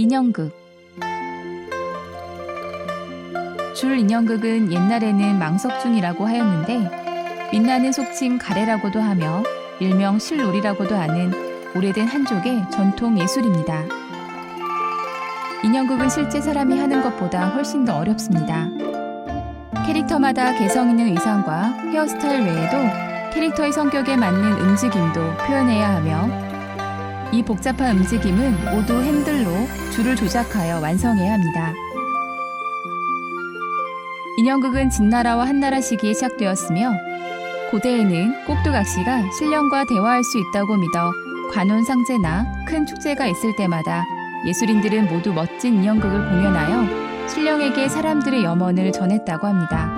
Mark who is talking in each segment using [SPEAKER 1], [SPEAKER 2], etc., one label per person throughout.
[SPEAKER 1] 인형극 줄 인형극은 옛날에는 망석중이라고 하였는데 빛나는 속칭 가래라고도 하며 일명 실놀이라고도 하는 오래된 한족의 전통 예술입니다. 인형극은 실제 사람이 하는 것보다 훨씬 더 어렵습니다. 캐릭터마다 개성 있는 의상과 헤어스타일 외에도 캐릭터의 성격에 맞는 움직임도 표현해야 하며 이 복잡한 움직임은 모두 핸들로 줄을 조작하여 완성해야 합니다. 인형극은 진나라와 한나라 시기에 시작되었으며 고대에는 꼭두각시가 신령과 대화할 수 있다고 믿어 관혼상제나 큰 축제가 있을 때마다 예술인들은 모두 멋진 인형극을 공연하여 신령에게 사람들의 염원을 전했다고 합니다.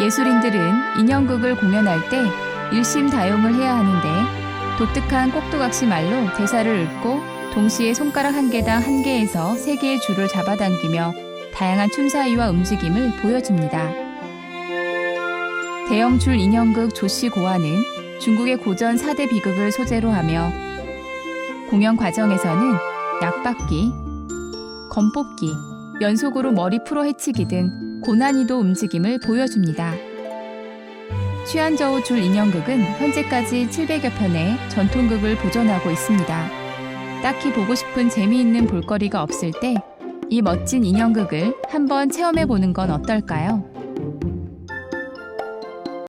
[SPEAKER 1] 예술인들은 인형극을 공연할 때 일심다용을 해야 하는데 독특한 꼭두각시 말로 대사를 읊고 동시에 손가락 한 개당 한 개에서 세 개의 줄을 잡아당기며 다양한 춤사위와 움직임을 보여줍니다. 대형 줄 인형극 조시 고화는 중국의 고전 4대 비극을 소재로 하며 공연 과정에서는 약받기, 검뽑기, 연속으로 머리 풀어 헤치기 등 고난이도 움직임을 보여줍니다. 취한저우 줄 인형극은 현재까지 700여 편의 전통극을 보존하고 있습니다. 딱히 보고 싶은 재미있는 볼거리가 없을 때 이 멋진 인형극을 한번 체험해 보는 건 어떨까요?